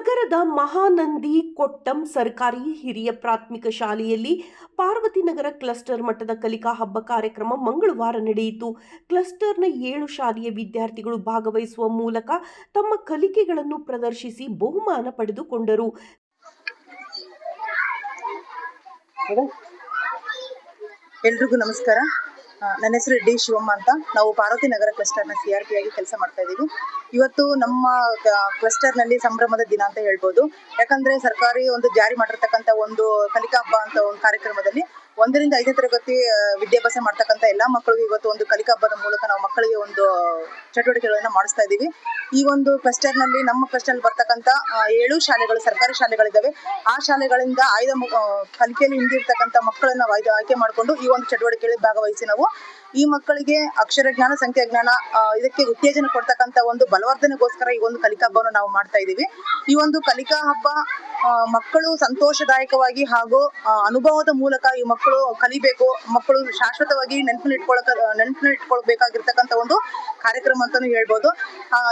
ನಗರದ ಮಹಾನಂದಿ ಕೊಟ್ಟಂ ಸರ್ಕಾರಿ ಹಿರಿಯ ಪ್ರಾಥಮಿಕ ಶಾಲೆಯಲ್ಲಿ ಪಾರ್ವತಿನಗರ ಕ್ಲಸ್ಟರ್ ಮಟ್ಟದ ಕಲಿಕಾ ಹಬ್ಬ ಕಾರ್ಯಕ್ರಮ ಮಂಗಳವಾರ ನಡೆಯಿತು. ಕ್ಲಸ್ಟರ್ನ ಏಳು ಶಾಲೆಯ ವಿದ್ಯಾರ್ಥಿಗಳು ಭಾಗವಹಿಸುವ ಮೂಲಕ ತಮ್ಮ ಕಲಿಕೆಗಳನ್ನು ಪ್ರದರ್ಶಿಸಿ ಬಹುಮಾನ ಪಡೆದುಕೊಂಡರು. ಎಲ್ರಿಗೂ ನಮಸ್ಕಾರ. ನನ್ನ ಹೆಸರು ಡಿ ಶಿವಮ್ಮ ಅಂತ. ನಾವು ಪಾರ್ವತಿ ನಗರ ಕ್ಲಸ್ಟರ್ನ ಸಿ ಆರ್ ಪಿ ಆಗಿ ಕೆಲಸ ಮಾಡ್ತಾ ಇದ್ದೀವಿ. ಇವತ್ತು ನಮ್ಮ ಕ್ಲಸ್ಟರ್ನಲ್ಲಿ ಸಂಭ್ರಮದ ದಿನ ಅಂತ ಹೇಳ್ಬೋದು. ಯಾಕಂದ್ರೆ ಸರ್ಕಾರಿ ಒಂದು ಜಾರಿ ಮಾಡಿರ್ತಕ್ಕಂಥ ಒಂದು ಕಲಿಕಾ ಹಬ್ಬ ಅಂತ ಒಂದು ಕಾರ್ಯಕ್ರಮದಲ್ಲಿ ಒಂದರಿಂದ ಐದನೇ ತರಗತಿ ವಿದ್ಯಾಭ್ಯಾಸ ಮಾಡ್ತಕ್ಕಂಥ ಎಲ್ಲಾ ಮಕ್ಕಳಿಗೂ ಇವತ್ತು ಒಂದು ಕಲಿಕಾ ಹಬ್ಬದ ಮೂಲಕ ನಾವು ಮಕ್ಕಳಿಗೆ ಒಂದು ಚಟುವಟಿಕೆಗಳನ್ನ ಮಾಡಿಸ್ತಾ ಇದ್ದೀವಿ. ಈ ಒಂದು ಕ್ಲಸ್ಟರ್ನಲ್ಲಿ ನಮ್ಮ ಕ್ಲಸ್ಟರ್ ಬರ್ತಕ್ಕಂಥ ಏಳು ಶಾಲೆಗಳು, ಸರ್ಕಾರಿ ಶಾಲೆಗಳಿದ್ದಾವೆ. ಆ ಶಾಲೆಗಳಿಂದ ಆಯ್ದ ಕಲಿಕೆಯಲ್ಲಿ ಹಿಂದಿರ್ತಕ್ಕಂಥ ಮಕ್ಕಳನ್ನ ಆಯ್ಕೆ ಮಾಡಿಕೊಂಡು ಈ ಒಂದು ಚಟುವಟಿಕೆಯಲ್ಲಿ ಭಾಗವಹಿಸಿ ನಾವು ಈ ಮಕ್ಕಳಿಗೆ ಅಕ್ಷರ ಜ್ಞಾನ, ಸಂಖ್ಯಾ ಜ್ಞಾನ ಇದಕ್ಕೆ ಉತ್ತೇಜನ ಕೊಡ್ತಕ್ಕಂತ ಒಂದು ಬಲವರ್ಧನೆಗೋಸ್ಕರ ಈ ಒಂದು ಕಲಿಕಾ ಹಬ್ಬವನ್ನು ನಾವು ಮಾಡ್ತಾ ಇದ್ದೀವಿ. ಈ ಒಂದು ಕಲಿಕಾ ಹಬ್ಬ ಮಕ್ಕಳು ಸಂತೋಷದಾಯಕವಾಗಿ ಹಾಗೂ ಅನುಭವದ ಮೂಲಕ ಈ ಮಕ್ಕಳು ಕಲಿಬೇಕು, ಮಕ್ಕಳು ಶಾಶ್ವತವಾಗಿ ನೆನಪಿನ ಇಟ್ಕೊಳಕ, ನೆನಪಿನ ಇಟ್ಕೊಳ್ಬೇಕಾಗಿರ್ತಕ್ಕಂಥ ಒಂದು ಕಾರ್ಯಕ್ರಮ ಅಂತಾನು ಹೇಳ್ಬೋದು.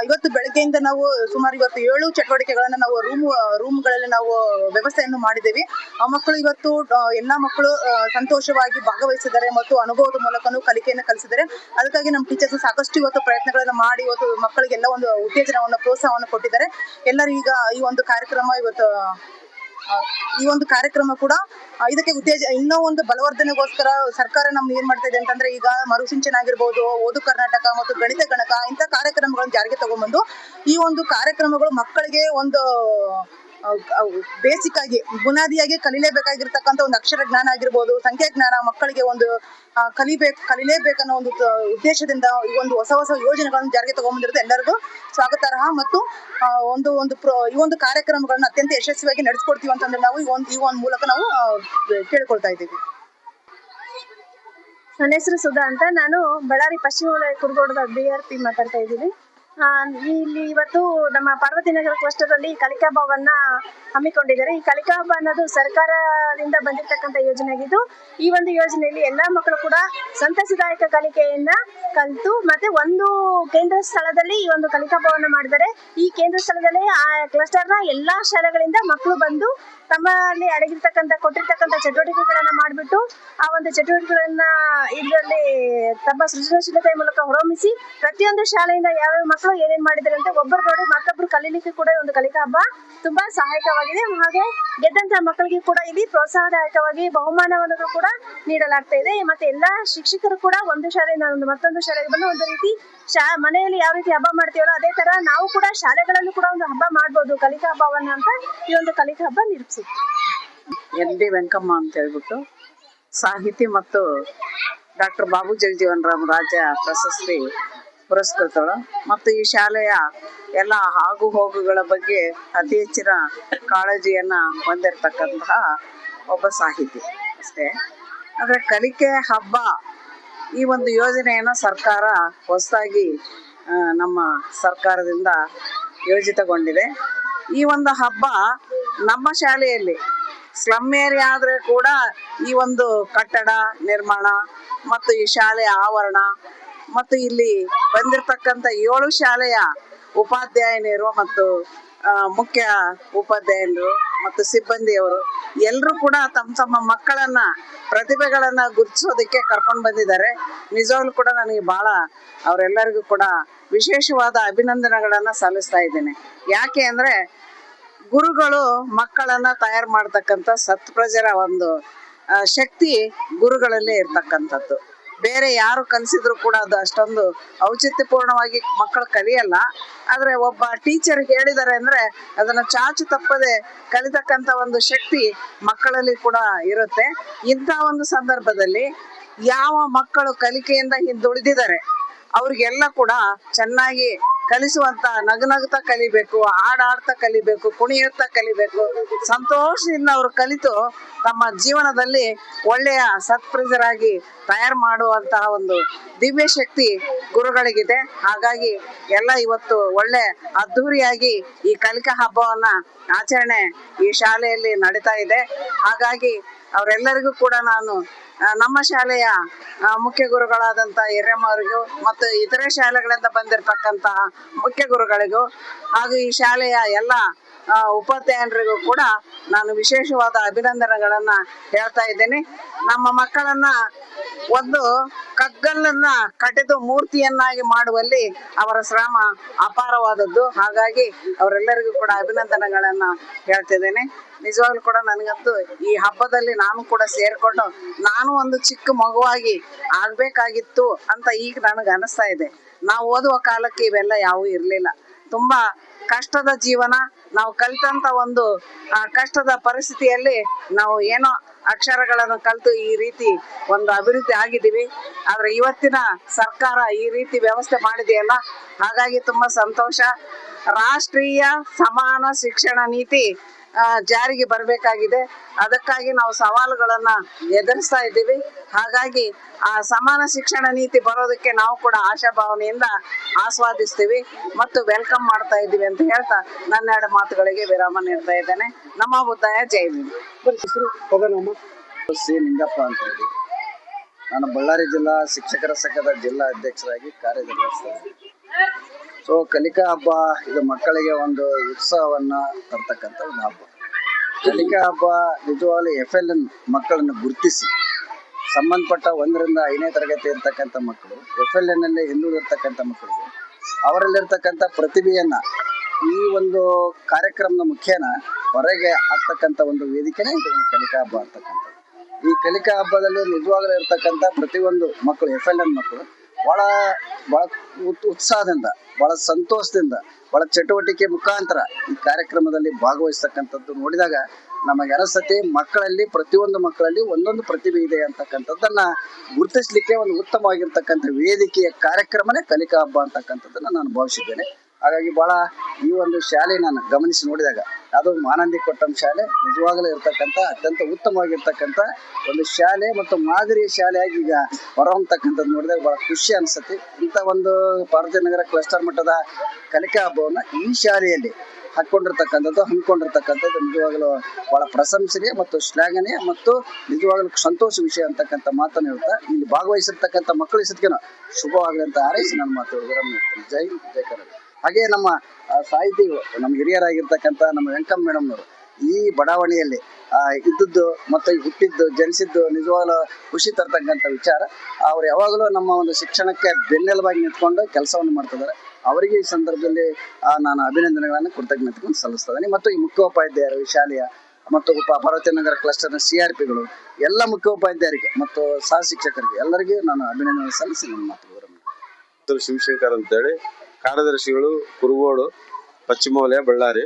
ಇವತ್ತು ಬೆಳಗ್ಗೆಯಿಂದ ನಾವು ಸುಮಾರು ಇವತ್ತು ಏಳು ಚಟುವಟಿಕೆಗಳನ್ನ ನಾವು ರೂಮ್, ರೂಮ್ಗಳಲ್ಲಿ ನಾವು ವ್ಯವಸ್ಥೆಯನ್ನು ಮಾಡಿದ್ದೇವೆ. ಆ ಮಕ್ಕಳು ಇವತ್ತು ಎಲ್ಲಾ ಮಕ್ಕಳು ಸಂತೋಷವಾಗಿ ಭಾಗವಹಿಸಿದ್ದಾರೆ ಮತ್ತು ಅನುಭವದ ಮೂಲಕನೂ ಕಲಿಕೆಯನ್ನು ಕಲಿಸಿದರೆ ಅದಕ್ಕಾಗಿ ನಮ್ಮ ಟೀಚರ್ಸ್ ಸಾಕಷ್ಟು ಇವತ್ತು ಪ್ರಯತ್ನಗಳನ್ನು ಮಾಡಿ ಇವತ್ತು ಮಕ್ಕಳಿಗೆಲ್ಲ ಒಂದು ಉತ್ತೇಜನವನ್ನು, ಪ್ರೋತ್ಸಾಹವನ್ನು ಕೊಟ್ಟಿದ್ದಾರೆ. ಎಲ್ಲರೂ ಈಗ ಈ ಒಂದು ಕಾರ್ಯಕ್ರಮ ಇವತ್ತು ಈ ಒಂದು ಕಾರ್ಯಕ್ರಮ ಕೂಡ ಇದಕ್ಕೆ ಉತ್ತೇಜ, ಇನ್ನೂ ಒಂದು ಬಲವರ್ಧನೆಗೋಸ್ಕರ ಸರ್ಕಾರ ನಮ್ಗೆ ಏನ್ ಮಾಡ್ತಾ ಇದೆ ಅಂತಂದ್ರೆ ಈಗ ಮರುಸಿಂಚನ ಆಗಿರ್ಬೋದು, ಓದು ಕರ್ನಾಟಕ ಮತ್ತು ಗಣಿತ ಗಣಕ ಇಂತ ಕಾರ್ಯಕ್ರಮಗಳನ್ನು ಜಾರಿಗೆ ತಗೊಂಡ್ಬಂದು ಈ ಒಂದು ಕಾರ್ಯಕ್ರಮಗಳು ಮಕ್ಕಳಿಗೆ ಒಂದು ಬೇಸಿಕ್ ಆಗಿ ಬುನಾದಿಯಾಗಿ ಕಲಿಲೇಬೇಕಾಗಿರ್ತಕ್ಕಂಥ ಒಂದು ಅಕ್ಷರ ಜ್ಞಾನ ಆಗಿರ್ಬೋದು, ಸಂಖ್ಯಾ ಜ್ಞಾನ, ಮಕ್ಕಳಿಗೆ ಒಂದು ಕಲಿಬೇಕು ಕಲಿಲೇಬೇಕನ್ನೋ ಒಂದು ಉದ್ದೇಶದಿಂದ ಈ ಒಂದು ಹೊಸ ಹೊಸ ಯೋಜನೆಗಳನ್ನು ಜಾರಿಗೆ ತಗೊಂಡ್ಬಂದಿರೋದು ಎಲ್ಲರಿಗೂ ಸ್ವಾಗತಾರ್ಹ ಮತ್ತು ಒಂದು ಒಂದು ಪ್ರೋ, ಈ ಒಂದು ಕಾರ್ಯಕ್ರಮಗಳನ್ನ ಅತ್ಯಂತ ಯಶಸ್ವಿಯಾಗಿ ನಡೆಸ್ಕೊಡ್ತೀವಿ ಅಂತಂದ್ರೆ ನಾವು ಈ ಒಂದು ಈ ಒಂದು ಮೂಲಕ ನಾವು ಕೇಳ್ಕೊಳ್ತಾ ಇದ್ದೀವಿ. ನನ್ನ ಹೆಸರು ಸುಧಾ ಅಂತ. ನಾನು ಬಳ್ಳಾರಿ ಪಶ್ಚಿಮ ವಲಯ ಕುರುಗೋಡದ ಬಿ ಆರ್ ಪಿ ಮಾತಾಡ್ತಾ ಇದ್ದೀನಿ. ಇಲ್ಲಿ ಇವತ್ತು ನಮ್ಮ ಪಾರ್ವತಿನಗರ ಕ್ಲಸ್ಟರ್ ಅಲ್ಲಿ ಕಲಿಕಾ ಹಬ್ಬವನ್ನ ಹಮ್ಮಿಕೊಂಡಿದ್ದಾರೆ. ಈ ಕಲಿಕಾ ಅನ್ನೋದು ಸರ್ಕಾರದಿಂದ ಬಂದಿರತಕ್ಕಂತ ಯೋಜನೆ ಆಗಿದ್ದು, ಈ ಒಂದು ಯೋಜನೆಯಲ್ಲಿ ಎಲ್ಲಾ ಮಕ್ಕಳು ಕೂಡ ಸಂತಸದಾಯಕ ಕಲಿಕೆಯನ್ನ ಕಲಿತು ಮತ್ತೆ ಒಂದು ಕೇಂದ್ರ ಸ್ಥಳದಲ್ಲಿ ಈ ಒಂದು ಕಲಿಕಾ ಹಬ್ಬವನ್ನ ಮಾಡಿದರೆ ಈ ಕೇಂದ್ರ ಸ್ಥಳದಲ್ಲಿ ಆ ಕ್ಲಸ್ಟರ್ನ ಎಲ್ಲಾ ಶಾಲೆಗಳಿಂದ ಮಕ್ಕಳು ಬಂದು ತಮ್ಮಲ್ಲಿ ಅಡಗಿರ್ತಕ್ಕಂಥ, ಕೊಟ್ಟಿರ್ತಕ್ಕಂಥ ಚಟುವಟಿಕೆಗಳನ್ನ ಮಾಡಿಬಿಟ್ಟು ಆ ಒಂದು ಚಟುವಟಿಕೆಗಳನ್ನ ಇದರಲ್ಲಿ ತಮ್ಮ ಸೃಜನಶೀಲತೆ ಮೂಲಕ ಹೊರಮಿಸಿ ಪ್ರತಿಯೊಂದು ಶಾಲೆಯಿಂದ ಯಾವ್ಯಾವ ಮಕ್ಕಳು ಏನೇನ್ ಮಾಡಿದ್ದಾರೆ ಅಂತ ಒಬ್ಬರು ನೋಡಿ ಮತ್ತೊಬ್ರು ಕಲೀಲಿಕ್ಕೆ ಕೂಡ ಒಂದು ಕಲಿಕಾ ಹಬ್ಬ ತುಂಬಾ ಸಹಾಯಕವಾಗಿದೆ. ಹಾಗೆ ಗೆದ್ದಂತ ಮಕ್ಕಳಿಗೆ ಕೂಡ ಇಲ್ಲಿ ಪ್ರೋತ್ಸಾಹದಾಯಕವಾಗಿ ಬಹುಮಾನವನ್ನು ಕೂಡ ನೀಡಲಾಗ್ತಾ ಇದೆ. ಮತ್ತೆ ಎಲ್ಲಾ ಶಿಕ್ಷಕರು ಕೂಡ ಒಂದು ಶಾಲೆಯಿಂದ ಒಂದು ಮತ್ತೊಂದು ಶಾಲೆಗೆ ಬಂದು ಒಂದು ರೀತಿ ಶಾ, ಮನೆಯಲ್ಲಿ ಯಾವ ರೀತಿ ಹಬ್ಬ ಮಾಡ್ತೀವಲ್ಲ ಅದೇ ತರ ನಾವು ಕೂಡ ಶಾಲೆಗಳಲ್ಲೂ ಕೂಡ ಒಂದು ಹಬ್ಬ ಮಾಡ್ಬೋದು ಕಲಿಕಾ ಹಬ್ಬವನ್ನ ಅಂತ ಈ ಒಂದು ಕಲಿಕಾ ಹಬ್ಬ ನಿರ್ಮಿಸಿದ್ವಿ ಎನ್ ಡಿ ವೆಂಕಮ್ಮ ಅಂತ ಹೇಳ್ಬಿಟ್ಟು ಸಾಹಿತಿ ಮತ್ತು ಡಾಕ್ಟರ್ ಬಾಬು ಜಗಜೀವನ್ ರಾಮ್ ರಾಜ್ಯ ಪ್ರಶಸ್ತಿ ಪುರಸ್ಕೃತಳು. ಮತ್ತು ಈ ಶಾಲೆಯ ಎಲ್ಲ ಆಗು ಹೋಗುಗಳ ಬಗ್ಗೆ ಅತಿ ಹೆಚ್ಚಿನ ಕಾಳಜಿಯನ್ನ ಹೊಂದಿರತಕ್ಕಂತಹ ಒಬ್ಬ ಸಾಹಿತಿ ಅಷ್ಟೇ. ಆದರೆ ಕಲಿಕೆ ಹಬ್ಬ ಈ ಒಂದು ಯೋಜನೆಯನ್ನು ಸರ್ಕಾರ ಹೊಸದಾಗಿ ನಮ್ಮ ಸರ್ಕಾರದಿಂದ ಯೋಜಿತಗೊಂಡಿದೆ. ಈ ಒಂದು ಹಬ್ಬ ನಮ್ಮ ಶಾಲೆಯಲ್ಲಿ ಸ್ಲಮ್ ಏರಿಯಾ ಆದರೆ ಕೂಡ ಈ ಒಂದು ಕಟ್ಟಡ ನಿರ್ಮಾಣ ಮತ್ತು ಈ ಶಾಲೆಯ ಆವರಣ ಮತ್ತು ಇಲ್ಲಿ ಬಂದಿರತಕ್ಕಂಥ ಏಳು ಶಾಲೆಯ ಉಪಾಧ್ಯಾಯನಿಯರು ಮತ್ತು ಮುಖ್ಯ ಉಪಾಧ್ಯಾಯರು ಮತ್ತು ಸಿಬ್ಬಂದಿಯವರು ಎಲ್ಲರೂ ಕೂಡ ತಮ್ಮ ತಮ್ಮ ಮಕ್ಕಳನ್ನ, ಪ್ರತಿಭೆಗಳನ್ನ ಗುರುತಿಸೋದಕ್ಕೆ ಕರ್ಕೊಂಡು ಬಂದಿದ್ದಾರೆ. ನಿಜವಾಗ್ಲೂ ಕೂಡ ನನಗೆ ಬಹಳ ಅವರೆಲ್ಲರಿಗೂ ಕೂಡ ವಿಶೇಷವಾದ ಅಭಿನಂದನೆಗಳನ್ನ ಸಲ್ಲಿಸ್ತಾ ಇದ್ದೇನೆ. ಯಾಕೆ ಅಂದ್ರೆ ಗುರುಗಳು ಮಕ್ಕಳನ್ನ ತಯಾರು ಮಾಡ್ತಕ್ಕಂಥ ಸತ್ಪ್ರಜರ ಒಂದು ಶಕ್ತಿ ಗುರುಗಳಲ್ಲೇ ಇರ್ತಕ್ಕಂಥದ್ದು. ಬೇರೆ ಯಾರು ಕಲಿಸಿದ್ರು ಕೂಡ ಅದು ಅಷ್ಟೊಂದು ಔಚಿತ್ಯಪೂರ್ಣವಾಗಿ ಮಕ್ಕಳು ಕಲಿಯಲ್ಲ. ಆದ್ರೆ ಒಬ್ಬ ಟೀಚರ್ ಹೇಳಿದ್ದಾರೆ ಅಂದ್ರೆ ಅದನ್ನ ಚಾಚು ತಪ್ಪದೆ ಕಲಿತಕ್ಕಂಥ ಒಂದು ಶಕ್ತಿ ಮಕ್ಕಳಲ್ಲಿ ಕೂಡ ಇರುತ್ತೆ. ಇಂಥ ಒಂದು ಸಂದರ್ಭದಲ್ಲಿ ಯಾವ ಮಕ್ಕಳು ಕಲಿಕೆಯಿಂದ ಹಿಂದುಳಿದಿದ್ದಾರೆ, ಅವ್ರಿಗೆಲ್ಲ ಕೂಡ ಚೆನ್ನಾಗಿ ಕಲಿಸುವಂತ, ನಗನಗ್ತಾ ಕಲಿಬೇಕು, ಹಾಡಾಡ್ತಾ ಕಲಿಬೇಕು, ಕುಣಿಯುತ್ತಾ ಕಲಿಬೇಕು, ಸಂತೋಷದಿಂದ ಅವರು ಕಲಿತು ತಮ್ಮ ಜೀವನದಲ್ಲಿ ಒಳ್ಳೆಯ ಸತ್ಪ್ರಜರಾಗಿ ತಯಾರು ಮಾಡುವಂತಹ ಒಂದು ದಿವ್ಯ ಶಕ್ತಿ ಗುರುಗಳಿಗಿದೆ. ಹಾಗಾಗಿ ಎಲ್ಲ ಇವತ್ತು ಒಳ್ಳೆ ಅದ್ಧೂರಿಯಾಗಿ ಈ ಕಲಿಕಾ ಹಬ್ಬವನ್ನ ಆಚರಣೆ ಈ ಶಾಲೆಯಲ್ಲಿ ನಡೀತಾ ಇದೆ. ಹಾಗಾಗಿ ಅವರೆಲ್ಲರಿಗೂ ಕೂಡ ನಾನು ನಮ್ಮ ಶಾಲೆಯ ಮುಖ್ಯ ಗುರುಗಳಾದಂಥ ಅವರಿಗೂ ಮತ್ತು ಇತರೆ ಶಾಲೆಗಳಿಂದ ಬಂದಿರತಕ್ಕಂತಹ ಮುಖ್ಯ ಗುರುಗಳಿಗೂ ಹಾಗೂ ಈ ಶಾಲೆಯ ಎಲ್ಲ ಉಪಾಧ್ಯಾಯರಿಗೂ ಕೂಡ ನಾನು ವಿಶೇಷವಾದ ಅಭಿನಂದನೆಗಳನ್ನ ಹೇಳ್ತಾ ಇದ್ದೇನೆ. ನಮ್ಮ ಮಕ್ಕಳನ್ನ ಒಂದು ಕಗ್ಗಲ್ಲನ್ನ ಕಟ್ಟಿದು ಮೂರ್ತಿಯನ್ನಾಗಿ ಮಾಡುವಲ್ಲಿ ಅವರ ಶ್ರಮ ಅಪಾರವಾದದ್ದು. ಹಾಗಾಗಿ ಅವರೆಲ್ಲರಿಗೂ ಕೂಡ ಅಭಿನಂದನೆಗಳನ್ನ ಹೇಳ್ತಿದ್ದೇನೆ. ನಿಜವಾಗ್ಲೂ ಕೂಡ ನನಗಂತೂ ಈ ಹಬ್ಬದಲ್ಲಿ ನಾನು ಕೂಡ ಸೇರ್ಕೊಂಡು ನಾನು ಒಂದು ಚಿಕ್ಕ ಮಗುವಾಗಿ ಆಗ್ಬೇಕಾಗಿತ್ತು ಅಂತ ಈಗ ನನಗೆ ಅನಿಸ್ತಾ ಇದೆ. ನಾವು ಓದುವ ಕಾಲಕ್ಕೆ ಇವೆಲ್ಲ ಯಾವೂ ಇರಲಿಲ್ಲ. ತುಂಬಾ ಕಷ್ಟದ ಜೀವನ, ನಾವು ಕಲಿತಂತ ಒಂದು ಕಷ್ಟದ ಪರಿಸ್ಥಿತಿಯಲ್ಲಿ ನಾವು ಏನೋ ಅಕ್ಷರಗಳನ್ನು ಕಲಿತು ಈ ರೀತಿ ಒಂದು ಅಭಿವೃದ್ಧಿ ಆಗಿದ್ದೀವಿ. ಆದ್ರೆ ಇವತ್ತಿನ ಸರ್ಕಾರ ಈ ರೀತಿ ವ್ಯವಸ್ಥೆ ಮಾಡಿದೆಯಲ್ಲ, ಹಾಗಾಗಿ ತುಂಬಾ ಸಂತೋಷ. ರಾಷ್ಟ್ರೀಯ ಸಮಾನ ಶಿಕ್ಷಣ ನೀತಿ ಜಾರಿಗೆ ಬರಬೇಕಾಗಿದೆ. ಅದಕ್ಕಾಗಿ ನಾವು ಸವಾಲುಗಳನ್ನ ಎದುರಿಸ್ತಾ ಇದ್ದೀವಿ. ಹಾಗಾಗಿ ಆ ಸಮಾನ ಶಿಕ್ಷಣ ನೀತಿ ಬರೋದಕ್ಕೆ ನಾವು ಕೂಡ ಆಶಾಭಾವನೆಯಿಂದ ಆಸ್ವಾದಿಸ್ತೀವಿ ಮತ್ತು ವೆಲ್ಕಮ್ ಮಾಡ್ತಾ ಇದ್ದೀವಿ ಅಂತ ಹೇಳ್ತಾ ನನ್ನೆರಡು ಮಾತುಗಳಿಗೆ ವಿರಾಮ ನೀಡ್ತಾ ಇದ್ದೇನೆ. ನಮ್ಮ ಬುದ್ಧಾಯ ಜೈ ಸಿ ನಿಂಗಪ್ಪ ಅಂತ ಹೇಳಿ. ನಾನು ಬಳ್ಳಾರಿ ಜಿಲ್ಲಾ ಶಿಕ್ಷಕರ ಸಂಘದ ಜಿಲ್ಲಾ ಅಧ್ಯಕ್ಷರಾಗಿ ಕಾರ್ಯನಿರ್ವಹಿಸ್ತಾ ಇದ್ದೀನಿ. ಸೊ ಕಲಿಕಾ ಹಬ್ಬ ಇದು ಮಕ್ಕಳಿಗೆ ಒಂದು ಉತ್ಸಾಹವನ್ನ ತರ್ತಕ್ಕಂಥ ಒಂದು ಹಬ್ಬ. ಕಲಿಕಾ ಹಬ್ಬ ನಿಜವಾಗ್ಲೂ ಎಫ್ ಎಲ್ ಎನ್ ಮಕ್ಕಳನ್ನು ಗುರುತಿಸಿ. ಸಂಬಂಧಪಟ್ಟ ಒಂದರಿಂದ ಐದನೇ ತರಗತಿ ಇರ್ತಕ್ಕಂಥ ಮಕ್ಕಳು ಎಫ್ ಎಲ್ ಎನ್ ಅಲ್ಲಿ ಹಿಂದುಳಿದಿರ್ತಕ್ಕಂಥ ಮಕ್ಕಳಿಗೆ, ಅವರಲ್ಲಿರ್ತಕ್ಕಂಥ ಪ್ರತಿಭೆಯನ್ನ ಈ ಒಂದು ಕಾರ್ಯಕ್ರಮದ ಮುಖ್ಯನ ಹೊರಗೆ ಹಾಕ್ತಕ್ಕಂಥ ಒಂದು ವೇದಿಕೆನೇ ಇದು ಒಂದು ಕಲಿಕಾ ಹಬ್ಬ ಅಂತಕ್ಕಂಥದ್ದು. ಈ ಕಲಿಕಾ ಹಬ್ಬದಲ್ಲಿ ನಿಜವಾಗ್ಲೂ ಇರ್ತಕ್ಕಂಥ ಪ್ರತಿಯೊಂದು ಮಕ್ಕಳು ಎಫ್ ಎಲ್ ಎನ್ ಮಕ್ಕಳು ಬಹಳ ಬಹಳ ಉತ್- ಉತ್ಸಾಹದಿಂದ, ಬಹಳ ಸಂತೋಷದಿಂದ, ಬಹಳ ಚಟುವಟಿಕೆ ಮುಖಾಂತರ ಈ ಕಾರ್ಯಕ್ರಮದಲ್ಲಿ ಭಾಗವಹಿಸ್ತಕ್ಕಂಥದ್ದು ನೋಡಿದಾಗ ನಮಗೆ ಅನಸತಿ ಮಕ್ಕಳಲ್ಲಿ, ಪ್ರತಿಯೊಂದು ಮಕ್ಕಳಲ್ಲಿ ಒಂದೊಂದು ಪ್ರತಿಭೆ ಇದೆ ಅಂತಕ್ಕಂಥದ್ದನ್ನ ಗುರುತಿಸ್ಲಿಕ್ಕೆ ಒಂದು ಉತ್ತಮವಾಗಿರ್ತಕ್ಕಂಥ ವೇದಿಕೆಯ ಕಾರ್ಯಕ್ರಮನೇ ಕಲಿಕಾ ಹಬ್ಬ ಅಂತಕ್ಕಂಥದ್ದನ್ನ ನಾನು ಭಾವಿಸಿದ್ದೇನೆ. ಹಾಗಾಗಿ ಬಹಳ ಈ ಒಂದು ಶಾಲೆ ನಾನು ಗಮನಿಸಿ ನೋಡಿದಾಗ ಅದು ಮಾನಂದಿ ಕೊಟ್ಟಂ ಶಾಲೆ, ನಿಜವಾಗಲೂ ಇರತಕ್ಕಂಥ, ಅತ್ಯಂತ ಉತ್ತಮವಾಗಿರ್ತಕ್ಕಂಥ ಒಂದು ಶಾಲೆ ಮತ್ತು ಮಾದರಿ ಶಾಲೆಯಾಗಿ ಈಗ ಹೊರಹೊಮ್ಮತಕ್ಕಂಥದ್ದು ನೋಡಿದಾಗ ಬಹಳ ಖುಷಿ ಅನಿಸುತ್ತೆ. ಇಂಥ ಒಂದು ಭಾರತೀಯ ನಗರ ಕ್ಲಸ್ಟರ್ ಮಟ್ಟದ ಕಲಿಕಾ ಹಬ್ಬವನ್ನು ಈ ಶಾಲೆಯಲ್ಲಿ ಹಾಕೊಂಡಿರ್ತಕ್ಕಂಥದ್ದು ಹಮ್ಮಿಕೊಂಡಿರ್ತಕ್ಕಂಥದ್ದು ನಿಜವಾಗಲೂ ಬಹಳ ಪ್ರಶಂಸನೀಯ ಮತ್ತು ಶ್ಲಾಘನೀಯ ಮತ್ತು ನಿಜವಾಗಲೂ ಸಂತೋಷ ವಿಷಯ ಅಂತಕ್ಕಂಥ ಮಾತನ್ನು ಹೇಳ್ತಾ, ಇಲ್ಲಿ ಭಾಗವಹಿಸಿರ್ತಕ್ಕಂಥ ಮಕ್ಕಳ ಹೆಸರಿಗೇನು ಶುಭವಾಗಲಿ ಅಂತ ಹಾರೈಸಿ ನನ್ನ ಮಾತು ಜೈ ಜೈ ಕರ್ನಾಟಕ ಹಾಗೆ ನಮ್ಮ ಸಾಹಿತಿ ನಮ್ಮ ಹಿರಿಯರಾಗಿರ್ತಕ್ಕಂಥ ನಮ್ಮ ವೆಂಕಮ್ ಮೇಡಮ್ನವರು ಈ ಬಡಾವಣೆಯಲ್ಲಿ ಇದ್ದದ್ದು ಮತ್ತು ಹುಟ್ಟಿದ್ದು, ಜನಿಸಿದ್ದು ನಿಜವಾಗ್ಲೂ ಖುಷಿ ತರ್ತಕ್ಕಂಥ ವಿಚಾರ. ಅವ್ರು ಯಾವಾಗಲೂ ನಮ್ಮ ಒಂದು ಶಿಕ್ಷಣಕ್ಕೆ ಬೆನ್ನೆಲುಬಾಗಿ ನಿಂತ್ಕೊಂಡು ಕೆಲಸವನ್ನು ಮಾಡ್ತಿದ್ದಾರೆ. ಅವರಿಗೆ ಈ ಸಂದರ್ಭದಲ್ಲಿ ನಾನು ಅಭಿನಂದನೆಗಳನ್ನು ಕೃತಜ್ಞತೆಗಳನ್ನು ಸಲ್ಲಿಸ್ತಾ ಇದ್ದೀನಿ. ಮತ್ತು ಈ ಮುಖ್ಯೋಪಾಧ್ಯಾಯರು ಈ ಶಾಲೆಯ ಮತ್ತು ಉಪ ಪಾರ್ವತಿ ನಗರ ಕ್ಲಸ್ಟರ್ನ ಸಿ ಆರ್ ಪಿಗಳು, ಎಲ್ಲ ಮುಖ್ಯೋಪಾಧ್ಯಾಯರಿಗೆ ಮತ್ತು ಸಹ ಶಿಕ್ಷಕರಿಗೆ ಎಲ್ಲರಿಗೂ ನಾನು ಅಭಿನಂದನೆ ಸಲ್ಲಿಸಿ ನನ್ನ ಮಾತು ಶಿವಶಂಕರ್ ಅಂತೇಳಿ ಕಾರ್ಯದರ್ಶಿಗಳು ಕುರುಗೋಡು ಪಶ್ಚಿಮ ವಲಯ ಬಳ್ಳಾರಿ.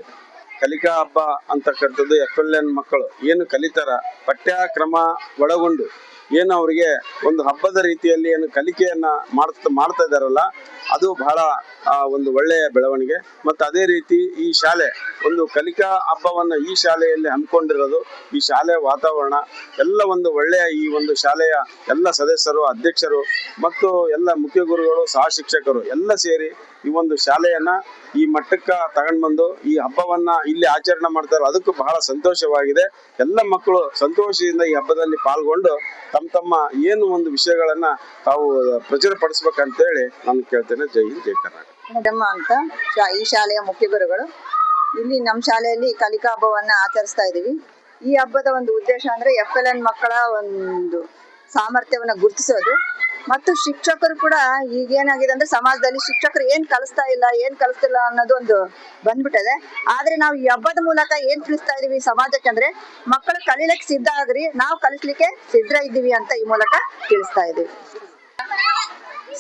ಕಲಿಕಾ ಹಬ್ಬ ಅಂತಕ್ಕಂಥದ್ದು ಎಫ್ ಎಲ್ ಎನ್ ಮಕ್ಕಳು. ಏನು ಕಲಿತಾರ? ಪಠ್ಯಕ್ರಮ ಒಳಗೊಂಡು ಏನು ಅವರಿಗೆ ಒಂದು ಹಬ್ಬದ ರೀತಿಯಲ್ಲಿ ಏನು ಕಲಿಕೆಯನ್ನ ಮಾಡ್ತಾ ಮಾಡ್ತಾ ಇದ್ದಾರಲ್ಲ ಅದು ಬಹಳ ಒಂದು ಒಳ್ಳೆಯ ಬೆಳವಣಿಗೆ. ಮತ್ತು ಅದೇ ರೀತಿ ಈ ಶಾಲೆ, ಒಂದು ಕಲಿಕಾ ಹಬ್ಬವನ್ನು ಈ ಶಾಲೆಯಲ್ಲಿ ಹಮ್ಮಿಕೊಂಡಿರೋದು, ಈ ಶಾಲೆಯ ವಾತಾವರಣ, ಎಲ್ಲ ಒಂದು ಒಳ್ಳೆಯ ಈ ಒಂದು ಶಾಲೆಯ ಎಲ್ಲ ಸದಸ್ಯರು, ಅಧ್ಯಕ್ಷರು, ಮತ್ತು ಎಲ್ಲ ಮುಖ್ಯ ಗುರುಗಳು, ಸಹ ಶಿಕ್ಷಕರು, ಎಲ್ಲ ಸೇರಿ ಈ ಒಂದು ಶಾಲೆಯನ್ನ ಈ ಮಟ್ಟಕ್ಕ ತಗೊಂಡ್ಬಂದು ಈ ಹಬ್ಬವನ್ನ ಇಲ್ಲಿ ಆಚರಣೆ ಮಾಡ್ತಾರೆ ಅದಕ್ಕೂ ಬಹಳ ಸಂತೋಷವಾಗಿದೆ. ಎಲ್ಲ ಮಕ್ಕಳು ಸಂತೋಷದಿಂದ ಈ ಹಬ್ಬದಲ್ಲಿ ಪಾಲ್ಗೊಂಡು ತಮ್ಮ ತಮ್ಮ ಏನು ಒಂದು ವಿಷಯಗಳನ್ನ ತಾವು ಪ್ರಚುರಪಡಿಸ್ಬೇಕಂತೇಳಿ ನಾನು ಕೇಳ್ತೇನೆ. ಜೈ ಹಿಂದ್, ಜೈ ಕರ್ನಾಟಕ. ಅಂತ ಈ ಶಾಲೆಯ ಮುಖ್ಯ ಗುರುಗಳು. ಇಲ್ಲಿ ನಮ್ಮ ಶಾಲೆಯಲ್ಲಿ ಕಲಿಕಾ ಹಬ್ಬವನ್ನ ಆಚರಿಸ್ತಾ ಇದೀವಿ. ಈ ಹಬ್ಬದ ಒಂದು ಉದ್ದೇಶ ಅಂದ್ರೆ ಎಫ್ ಎಲ್ ಎನ್ ಮಕ್ಕಳ ಒಂದು ಸಾಮರ್ಥ್ಯವನ್ನ ಗುರುತಿಸೋದು. ಮತ್ತು ಶಿಕ್ಷಕರು ಕೂಡ ಈಗ ಏನಾಗಿದೆ ಅಂದ್ರೆ ಸಮಾಜದಲ್ಲಿ ಶಿಕ್ಷಕರು ಏನ್ ಕಲಿಸ್ತಾ ಇಲ್ಲ, ಏನ್ ಕಲಿಸ್ತಿಲ್ಲ ಅನ್ನೋದು ಒಂದು ಬಂದ್ಬಿಟ್ಟಿದೆ. ಆದ್ರೆ ನಾವು ಈ ಹಬ್ಬದ ಮೂಲಕ ಏನ್ ತಿಳಿಸ್ತಾ ಇದೀವಿ ಸಮಾಜಕ್ಕೆ ಅಂದ್ರೆ ಮಕ್ಕಳು ಕಲೀಲಿಕ್ಕೆ ಸಿದ್ಧ ಆಗ್ರಿ ನಾವು ಕಲಿಸ್ಲಿಕ್ಕೆ ಸಿದ್ಧ ಇದ್ದೀವಿ ಅಂತ ಈ ಮೂಲಕ ತಿಳಿಸ್ತಾ ಇದೀವಿ.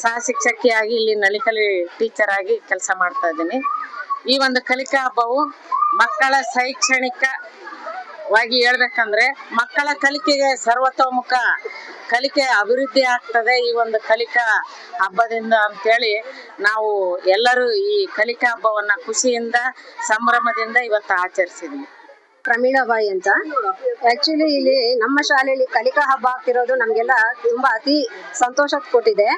ಸಹ ಶಿಕ್ಷಕಿಯಾಗಿ ಇಲ್ಲಿ ನಲಿಕಲಿ ಟೀಚರ್ ಆಗಿ ಕೆಲಸ ಮಾಡ್ತಾ ಇದ್ದೀನಿ. ಈ ಒಂದು ಕಲಿಕಾ ಹಬ್ಬವು ಮಕ್ಕಳ ಶೈಕ್ಷಣಿಕವಾಗಿ ಹೇಳ್ಬೇಕಂದ್ರೆ ಮಕ್ಕಳ ಕಲಿಕೆಗೆ ಸರ್ವತೋಮುಖ ಕಲಿಕೆ ಅಭಿವೃದ್ಧಿ ಆಗ್ತದೆ ಈ ಒಂದು ಕಲಿಕಾ ಹಬ್ಬದಿಂದ ಅಂತೇಳಿ ನಾವು ಎಲ್ಲರೂ ಈ ಕಲಿಕಾ ಹಬ್ಬವನ್ನ ಖುಷಿಯಿಂದ ಸಂಭ್ರಮದಿಂದ ಇವತ್ತು ಆಚರಿಸಿದ್ವಿ. ಪ್ರಮೀಳಾಬಾಯಿ ಅಂತ. ಆಕ್ಚುಲಿ ಇಲ್ಲಿ ನಮ್ಮ ಶಾಲೆಯಲ್ಲಿ ಕಲಿಕಾ ಹಬ್ಬ ಆಗ್ತಿರೋದು ನಮಗೆಲ್ಲ ತುಂಬಾ ಅತಿ ಸಂತೋಷ ಕೊಟ್ಟಿದೆ.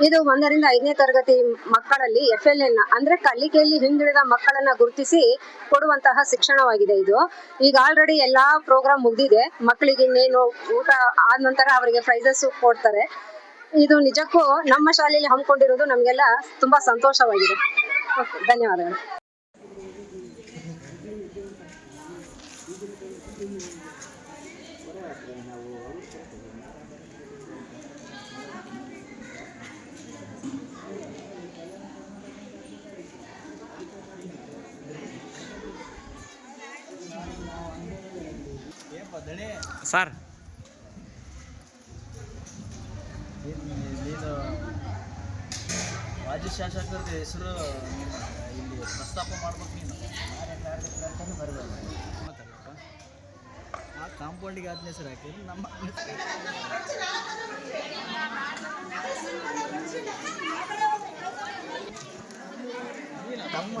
ಇದು ಒಂದರಿಂದ ಐದನೇ ತರಗತಿ ಮಕ್ಕಳಲ್ಲಿ ಎಫ್ ಎಲ್ ಎನ್ ಅಂದ್ರೆ ಕಲಿಕೆಯಲ್ಲಿ ಹಿಂದುಳಿದ ಮಕ್ಕಳನ್ನ ಗುರುತಿಸಿ ಕೊಡುವಂತಹ ಶಿಕ್ಷಣವಾಗಿದೆ ಇದು. ಈಗ ಆಲ್ರೆಡಿ ಎಲ್ಲಾ ಪ್ರೋಗ್ರಾಮ್ ಮುಗಿದಿದೆ. ಮಕ್ಕಳಿಗೆ ಇನ್ನೇನು ಊಟ ಆದ ನಂತರ ಅವರಿಗೆ ಪ್ರೈಸಸ್ ಕೊಡ್ತಾರೆ. ಇದು ನಿಜಕ್ಕೂ ನಮ್ಮ ಶಾಲೆಯಲ್ಲಿ ಹಮ್ಮಿಕೊಂಡಿರೋದು ನಮಗೆಲ್ಲ ತುಂಬಾ ಸಂತೋಷವಾಗಿದೆ. ಧನ್ಯವಾದಗಳು. ಸರ್ ನೀನು ಮಾಜಿ ಶಾಸಕರ ಹೆಸರು ಇಲ್ಲಿ ಪ್ರಸ್ತಾಪ ಮಾಡ್ಬೇಕು ನೀನು ಮಾತಾಡಪ್ಪ. ಆ ಕಾಂಪೌಂಡಿಗೆ ಆದ್ನ ಹೆಸರು ಹಾಕಿ ನಮ್ಮ ನಮ್ಮ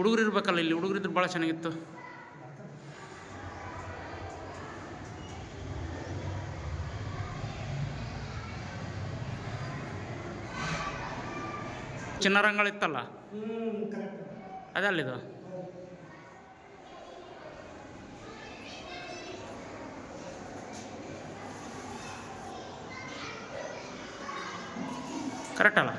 ಹುಡುಗರು ಇರಬೇಕಲ್ಲ ಇಲ್ಲಿ ಹುಡುಗರು ಇದ್ರೆ ಭಾಳ ಚೆನ್ನಾಗಿತ್ತು. ಚಿನ್ನರಂಗಳಿತ್ತಲ್ಲ ಅದಲ್ಲಿದು ಕರೆಕ್ಟ್ ಅಲ್ಲ?